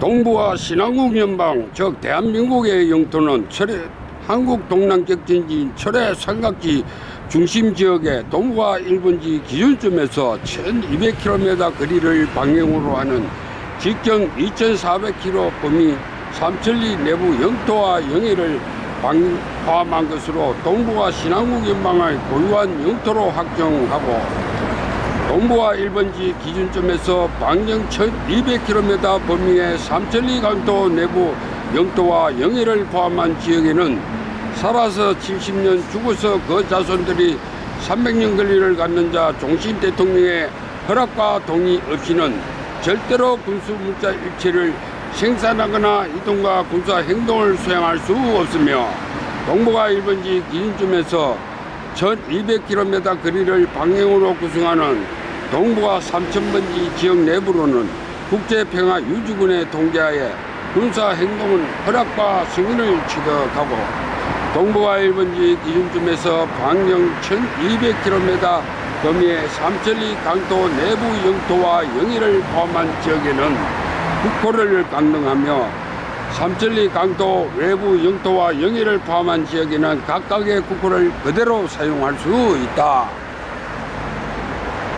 동부와 신한국 연방, 즉 대한민국의 영토는 철의 한국 동남격진지인 철의 삼각지 중심 지역의 동부와 일본지 기준점에서 1200km 거리를 방향으로 하는 직경 2400km 범위 삼천리 내부 영토와 영해를 방- 포함한 것으로 동부와 신한국 연방의 고유한 영토로 확정하고 동부와 일본지 기준점에서 방정 1200km 범위의 삼천리 강도 내부 영토와 영해를 포함한 지역에는 살아서 70년 죽어서 그 자손들이 300년 권리를 갖는 자 종신 대통령의 허락과 동의 없이는 절대로 군수 문자 일체를 생산하거나 이동과 군사 행동을 수행할 수 없으며 동부가 일본지 기준점에서 1200km 거리를 방향으로 구성하는 동부와 삼천번지 지역 내부로는 국제평화 유지군의 통제하에 군사 행동은 허락과 승인을 취득하고 동부와 일본지 기준점에서 방영 1200km 범위의 삼천리 강도 내부 영토와 영해를 포함한 지역에는 국호를 강등하며 삼천리 강도 외부 영토와 영해를 포함한 지역에는 각각의 국호를 그대로 사용할 수 있다.